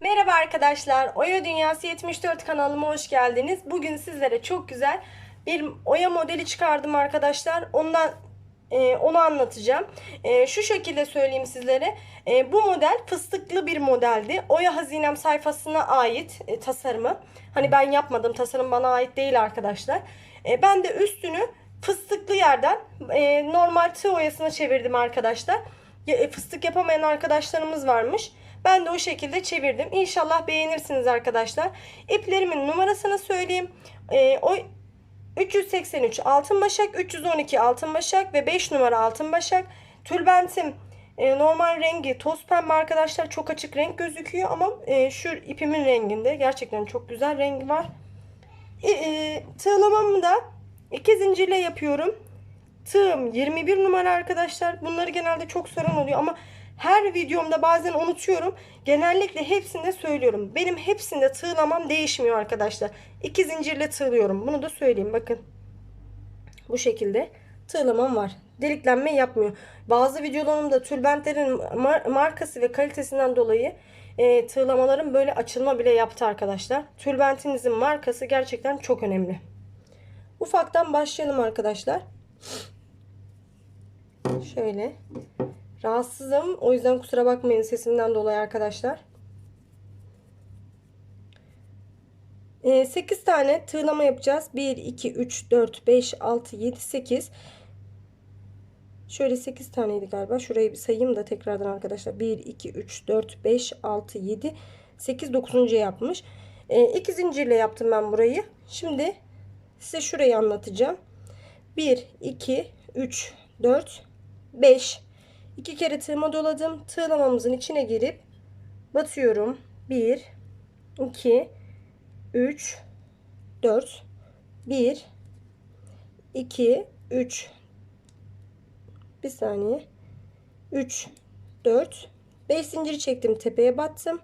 Merhaba arkadaşlar. Oya Dünyası 74 kanalıma hoş geldiniz. Bugün sizlere çok güzel bir oya modeli çıkardım arkadaşlar. Ondan e, onu anlatacağım. E, şu şekilde söyleyeyim sizlere. E, bu model fıstıklı bir modeldi. Oya Hazinem sayfasına ait e, tasarımı. Hani ben yapmadım. Tasarım bana ait değil arkadaşlar. E, ben de üstünü fıstıklı yerden e, normal tığ oyasına çevirdim arkadaşlar. E, fıstık yapamayan arkadaşlarımız varmış. Ben de o şekilde çevirdim. İnşallah beğenirsiniz arkadaşlar. İplerimin numarasını söyleyeyim. E, o 383 altın başak, 312 altın başak ve 5 numara altın başak. Tülbentim e, normal rengi toz pembe arkadaşlar. Çok açık renk gözüküyor ama e, şu ipimin renginde gerçekten çok güzel rengi var. E, e, tığlamamı da iki zincirle yapıyorum. Tığım 21 numara arkadaşlar. Bunları genelde çok soran oluyor ama her videomda bazen unutuyorum. Genellikle hepsinde söylüyorum. Benim hepsinde tığlamam değişmiyor arkadaşlar. İki zincirle tığlıyorum. Bunu da söyleyeyim bakın. Bu şekilde tığlamam var. Deliklenme yapmıyor. Bazı videolarımda tülbentlerin mar- markası ve kalitesinden dolayı e, tığlamalarım böyle açılma bile yaptı arkadaşlar. Tülbentinizin markası gerçekten çok önemli. Ufaktan başlayalım arkadaşlar. Şöyle. Rahatsızım. O yüzden kusura bakmayın sesimden dolayı arkadaşlar. 8 tane tığlama yapacağız. 1, 2, 3, 4, 5, 6, 7, 8. Şöyle 8 taneydi galiba. Şurayı bir sayayım da tekrardan arkadaşlar. 1, 2, 3, 4, 5, 6, 7, 8, 9. yapmış. 2 zincirle yaptım ben burayı. Şimdi size şurayı anlatacağım. 1, 2, 3, 4, 5. 2 kere tığıma doladım. Tığlamamızın içine girip batıyorum. 1, 2, 3, 4, 1, 2, 3, bir saniye, 3, 4, 5 zincir çektim. Tepeye battım.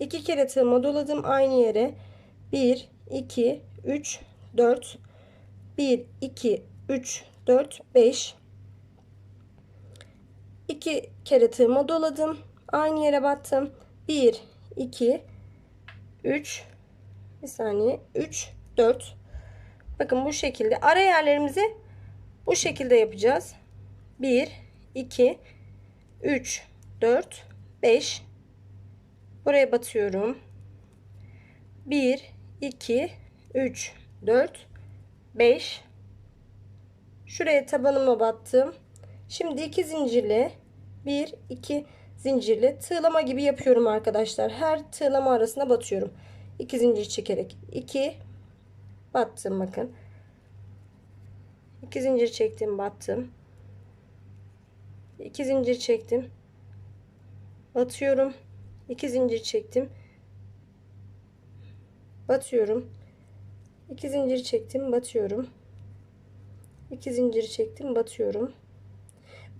2 kere tığıma doladım aynı yere. 1, 2, 3, 4, 1, 2, 3, 4, 5, 2 kere tığıma doladım. Aynı yere battım. 1, 2, 3, bir saniye, 3, 4. Bakın bu şekilde. Ara yerlerimizi bu şekilde yapacağız. 1, 2, 3, 4, 5. Buraya batıyorum. 1, 2, 3, 4, 5. Şuraya tabanıma battım. Şimdi iki zincirle 1 2 zincirle tığlama gibi yapıyorum arkadaşlar. Her tığlama arasına batıyorum. 2 zincir çekerek 2 battım bakın. 2 zincir çektim battım. 2 zincir çektim. Batıyorum. 2 zincir çektim. Batıyorum. 2 zincir çektim, batıyorum. 2 zincir çektim, batıyorum.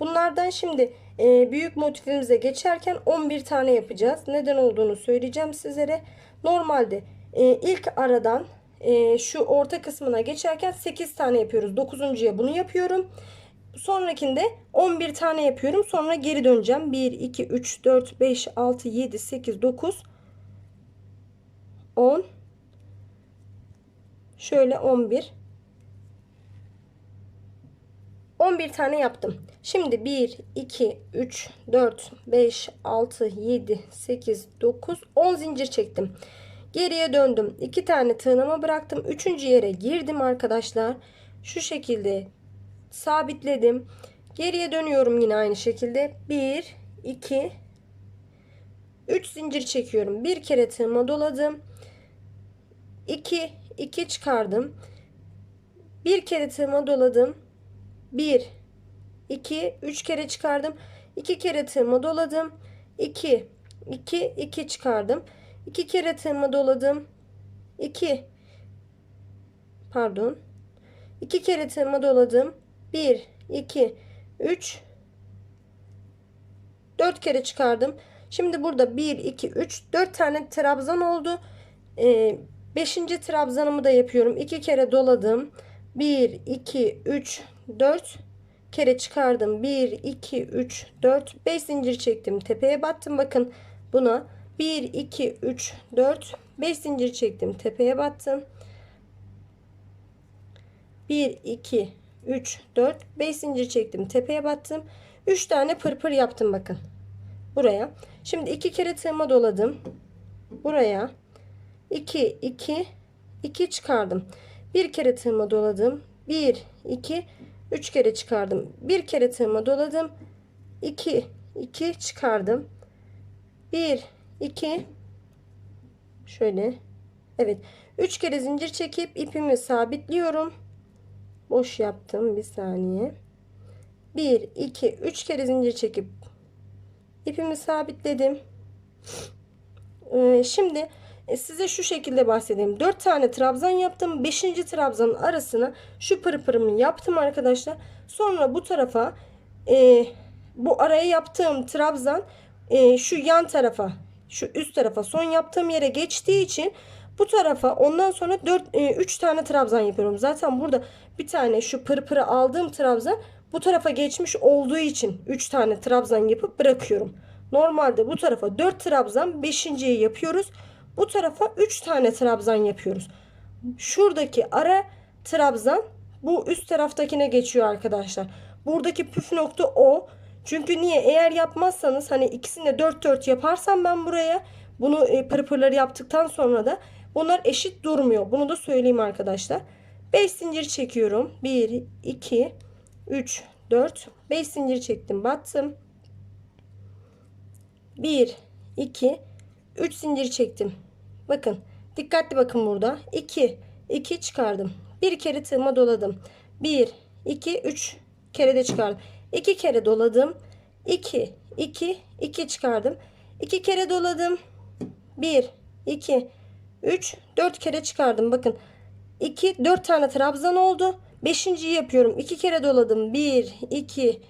Bunlardan şimdi e, büyük motifimize geçerken 11 tane yapacağız. Neden olduğunu söyleyeceğim sizlere. Normalde e, ilk aradan e, şu orta kısmına geçerken 8 tane yapıyoruz. 9.ya bunu yapıyorum. Sonrakinde 11 tane yapıyorum. Sonra geri döneceğim. 1, 2, 3, 4, 5, 6, 7, 8, 9, 10. Şöyle 11. 11 tane yaptım. Şimdi 1, 2, 3, 4, 5, 6, 7, 8, 9, 10 zincir çektim. Geriye döndüm. 2 tane tığlama bıraktım. 3. yere girdim arkadaşlar. Şu şekilde sabitledim. Geriye dönüyorum yine aynı şekilde. 1, 2, 3 zincir çekiyorum. Bir kere tığıma doladım. 2, 2 çıkardım. Bir kere tığıma doladım. 1 2 3 kere çıkardım. 2 kere tığıma doladım. 2 2 2 çıkardım. 2 kere tığıma doladım. 2 pardon. 2 kere tığıma doladım. 1 2 3 4 kere çıkardım. Şimdi burada 1 2 3 4 tane trabzan oldu. 5. Ee, trabzanımı da yapıyorum. 2 kere doladım. 1 2 3 4 kere çıkardım. 1 2 3 4 5 zincir çektim. Tepeye battım. Bakın buna 1 2 3 4 5 zincir çektim. Tepeye battım. 1 2 3 4 5 zincir çektim. Tepeye battım. 3 tane pırpır yaptım. Bakın buraya. Şimdi iki kere tığıma doladım. Buraya. 2 2 2 çıkardım. Bir kere tığıma doladım. 1 2 3 kere çıkardım. Bir kere tığıma doladım. 2 2 çıkardım. 1 2 şöyle. Evet. 3 kere zincir çekip ipimi sabitliyorum. Boş yaptım. Bir saniye. 1 2 3 kere zincir çekip ipimi sabitledim. Ee, şimdi size şu şekilde bahsedeyim 4 tane trabzan yaptım 5. trabzanın arasına şu pırpırımı yaptım arkadaşlar sonra bu tarafa e, bu araya yaptığım trabzan e, şu yan tarafa şu üst tarafa son yaptığım yere geçtiği için bu tarafa ondan sonra 4 3 tane trabzan yapıyorum. Zaten burada bir tane şu pırpırı aldığım trabzan bu tarafa geçmiş olduğu için 3 tane trabzan yapıp bırakıyorum. Normalde bu tarafa 4 trabzan 5.yi yapıyoruz. Bu tarafa 3 tane trabzan yapıyoruz. Şuradaki ara trabzan bu üst taraftakine geçiyor arkadaşlar. Buradaki püf nokta o. Çünkü niye? Eğer yapmazsanız hani ikisini de 4 4 yaparsam ben buraya bunu e, pırpırları yaptıktan sonra da bunlar eşit durmuyor. Bunu da söyleyeyim arkadaşlar. 5 zincir çekiyorum. 1 2 3 4 5 zincir çektim. Battım. 1 2 3 zincir çektim. Bakın dikkatli bakın burada. 2 2 çıkardım. Bir kere tığıma doladım. 1 2 3 kere de çıkardım. 2 kere doladım. 2 2 2 çıkardım. 2 kere doladım. 1 2 3 4 kere çıkardım. Bakın 2 4 tane trabzan oldu. 5.yi yapıyorum. 2 kere doladım. 1 2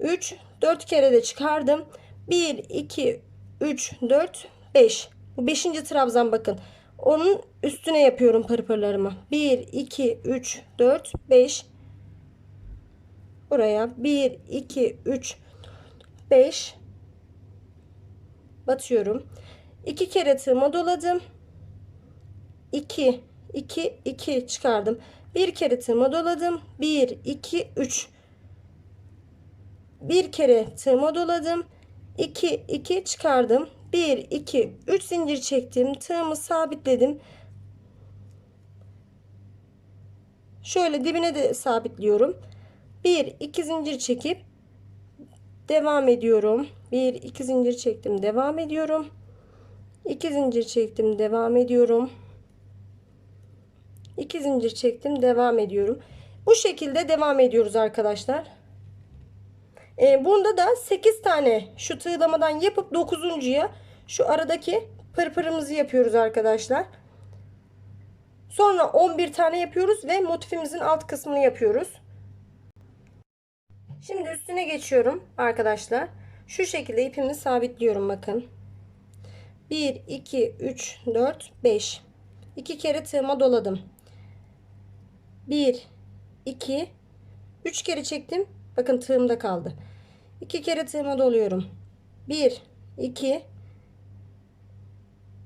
3 4 kere de çıkardım. 1 2 3 4 5. Bu 5. trabzan bakın. Onun üstüne yapıyorum pırpırlarımı. 1 2 3 4 5 Buraya 1 2 3 5 batıyorum. 2 kere tığıma doladım. 2 2 2 çıkardım. Bir kere tığıma doladım. 1 2 3 bir kere tığıma doladım. 2 2 çıkardım. 1 2 3 zincir çektim. Tığımı sabitledim. Şöyle dibine de sabitliyorum. 1 2 zincir çekip devam ediyorum. 1 2 zincir çektim, devam ediyorum. 2 zincir çektim, devam ediyorum. 2 zincir çektim, devam ediyorum. Bu şekilde devam ediyoruz arkadaşlar. E, bunda da 8 tane şu tığlamadan yapıp 9.ya şu aradaki pırpırımızı yapıyoruz arkadaşlar. Sonra 11 tane yapıyoruz ve motifimizin alt kısmını yapıyoruz. Şimdi üstüne geçiyorum arkadaşlar. Şu şekilde ipimi sabitliyorum bakın. 1 2 3 4 5 2 kere tığıma doladım. 1 2 3 kere çektim. Bakın tığımda kaldı. 2 kere tığıma doluyorum. 1 2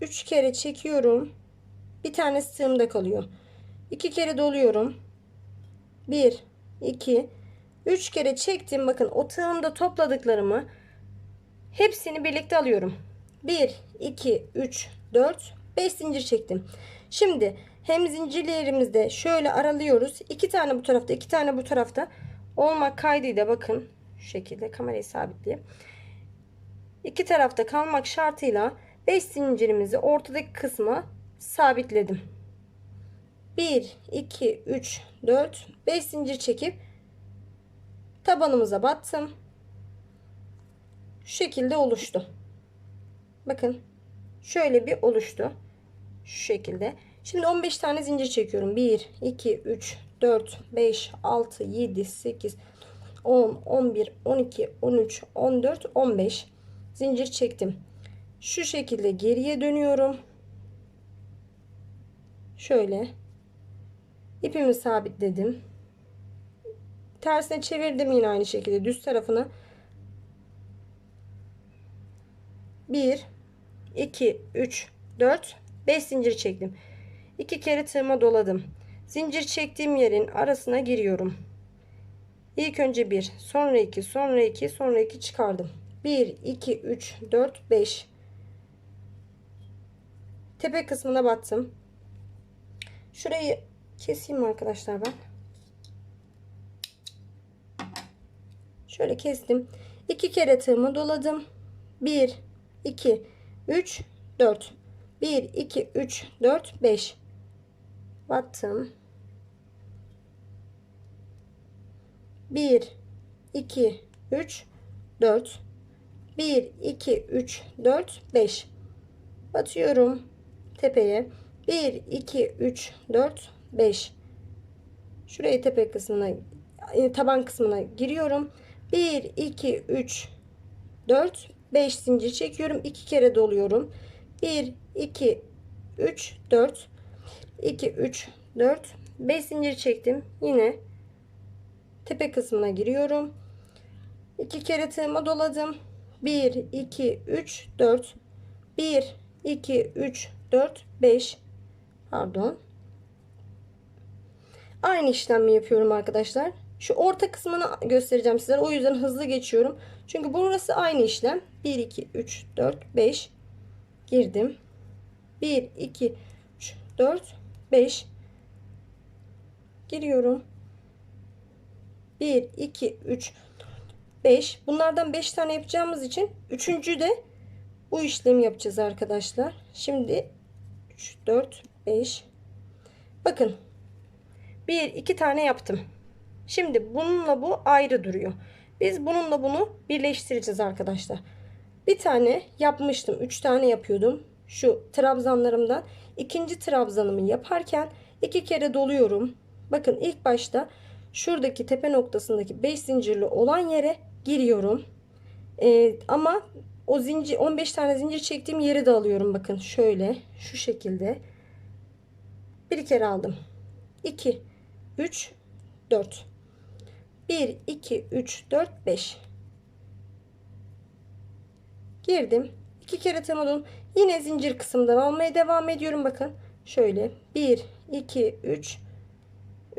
3 kere çekiyorum. Bir tanesi tığımda kalıyor. 2 kere doluyorum. 1 2 3 kere çektim. Bakın o tığımda topladıklarımı hepsini birlikte alıyorum. 1 2 3 4 5 zincir çektim. Şimdi hem zincirlerimizde şöyle aralıyoruz. 2 tane bu tarafta, 2 tane bu tarafta olmak kaydıyla bakın şu şekilde kamerayı sabitleyeyim. İki tarafta kalmak şartıyla 5 zincirimizi ortadaki kısma sabitledim. 1 2 3 4 5 zincir çekip tabanımıza battım. Şu şekilde oluştu. Bakın şöyle bir oluştu. Şu şekilde. Şimdi 15 tane zincir çekiyorum. 1 2 3 4 5 6 7 8 10 11 12 13 14 15 zincir çektim. Şu şekilde geriye dönüyorum. Şöyle ipimi sabitledim. Tersine çevirdim yine aynı şekilde düz tarafına. 1 2 3 4 5 zincir çektim. 2 kere tığıma doladım. Zincir çektiğim yerin arasına giriyorum. İlk önce 1, sonra 2, sonra 2, sonra 2 çıkardım. 1 2 3 4 5 Tepe kısmına battım. Şurayı keseyim arkadaşlar ben. Şöyle kestim. 2 kere tığımı doladım. 1 2 3 4 1 2 3 4 5 battım. 1 2 3 4 1 2 3 4 5 batıyorum tepeye. 1 2 3 4 5 şuraya tepe kısmına e, taban kısmına giriyorum. 1 2 3 4 5 zincir çekiyorum. 2 kere doluyorum. 1 2 3 4 2 3 4 5 zincir çektim. Yine tepe kısmına giriyorum. 2 kere tığıma doladım. 1 2 3 4 1 2 3 4 5 pardon. Aynı işlemi yapıyorum arkadaşlar. Şu orta kısmını göstereceğim sizlere. O yüzden hızlı geçiyorum. Çünkü burası aynı işlem. 1 2 3 4 5 girdim. 1 2 3 4 5 giriyorum. 1 2 3 5 bunlardan 5 tane yapacağımız için üçüncü de bu işlemi yapacağız arkadaşlar. Şimdi 3 4 5 bakın 1 2 tane yaptım. Şimdi bununla bu ayrı duruyor. Biz bununla bunu birleştireceğiz arkadaşlar. Bir tane yapmıştım 3 tane yapıyordum şu trabzanlarımdan. İkinci trabzanımı yaparken iki kere doluyorum. Bakın ilk başta şuradaki tepe noktasındaki 5 zincirli olan yere giriyorum. Ee, ama o zincir 15 tane zincir çektiğim yeri de alıyorum. Bakın şöyle şu şekilde. Bir kere aldım. 2 3 4 1 2 3 4 5 girdim. İki kere tığımı yine zincir kısımdan almaya devam ediyorum. Bakın şöyle. 1 2 3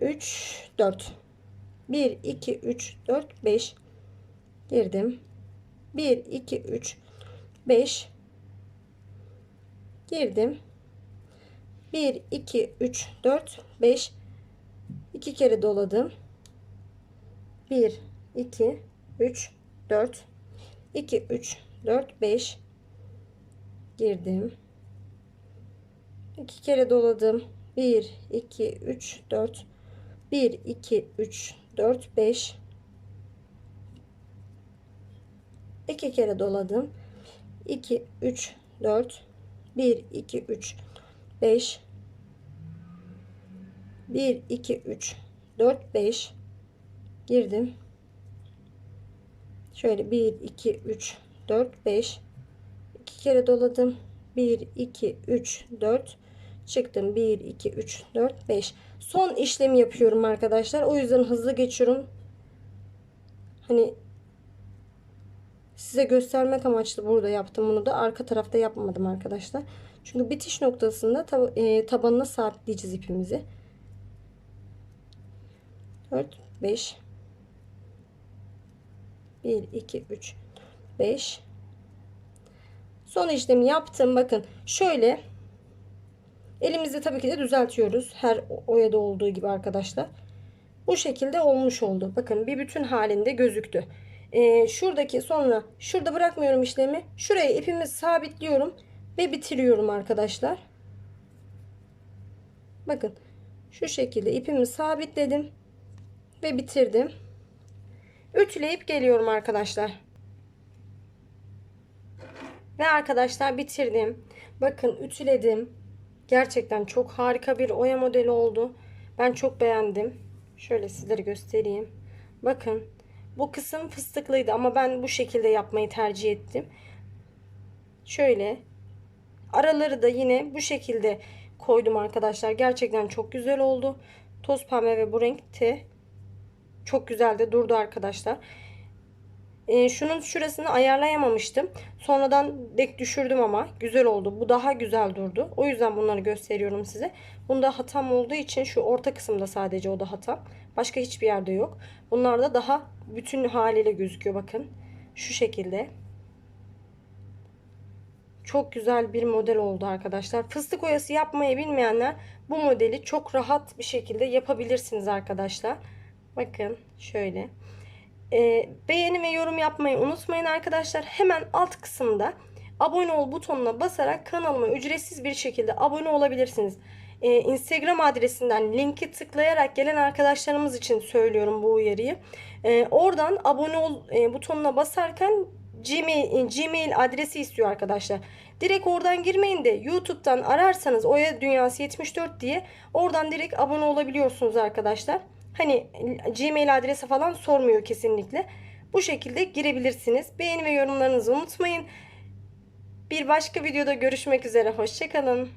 3 4 1 2 3 4 5 girdim 1 2 3 5 girdim. 1 2 3 4 5 2 kere doladım. 1 2 3 4 2 3 4 5 girdim. 2 kere doladım. 1 2 3 4 1 2 3 4 5 2 kere doladım. 2 3 4 1 2 3 5 1 2 3 4 5 girdim. Şöyle 1 2 3 4 5 2 kere doladım. 1 2 3 4 çıktım. 1 2 3 4 5 son işlemi yapıyorum arkadaşlar. O yüzden hızlı geçiyorum. Hani size göstermek amaçlı burada yaptım bunu da arka tarafta yapmadım arkadaşlar çünkü bitiş noktasında tab e, tabanına sabitleyeceğiz ipimizi 4 5 1 2 3 5 son işlemi yaptım bakın şöyle Elimizde tabii ki de düzeltiyoruz. Her oyada olduğu gibi arkadaşlar. Bu şekilde olmuş oldu. Bakın bir bütün halinde gözüktü. Ee, şuradaki sonra şurada bırakmıyorum işlemi. Şuraya ipimi sabitliyorum ve bitiriyorum arkadaşlar. Bakın şu şekilde ipimi sabitledim ve bitirdim. Ütüleyip geliyorum arkadaşlar. Ve arkadaşlar bitirdim. Bakın ütüledim. Gerçekten çok harika bir oya modeli oldu. Ben çok beğendim. Şöyle sizlere göstereyim. Bakın bu kısım fıstıklıydı ama ben bu şekilde yapmayı tercih ettim. Şöyle araları da yine bu şekilde koydum arkadaşlar. Gerçekten çok güzel oldu. Toz pembe ve bu renkte çok güzel de durdu arkadaşlar. E, şunun şurasını ayarlayamamıştım. Sonradan dek düşürdüm ama güzel oldu. Bu daha güzel durdu. O yüzden bunları gösteriyorum size. Bunda hatam olduğu için şu orta kısımda sadece o da hatam. Başka hiçbir yerde yok. Bunlar da daha bütün haliyle gözüküyor bakın. Şu şekilde. Çok güzel bir model oldu arkadaşlar. Fıstık oyası yapmayı bilmeyenler bu modeli çok rahat bir şekilde yapabilirsiniz arkadaşlar. Bakın şöyle. Ee, beğeni ve yorum yapmayı unutmayın arkadaşlar. Hemen alt kısımda abone ol butonuna basarak kanalıma ücretsiz bir şekilde abone olabilirsiniz. Ee, Instagram adresinden linki tıklayarak gelen arkadaşlarımız için söylüyorum bu uyarıyı. Ee, oradan abone ol e, butonuna basarken Gmail, Gmail adresi istiyor arkadaşlar. Direkt oradan girmeyin de YouTube'dan ararsanız Oya Dünyası 74 diye oradan direkt abone olabiliyorsunuz arkadaşlar. Hani Gmail adresi falan sormuyor kesinlikle. Bu şekilde girebilirsiniz. Beğeni ve yorumlarınızı unutmayın. Bir başka videoda görüşmek üzere. Hoşçakalın.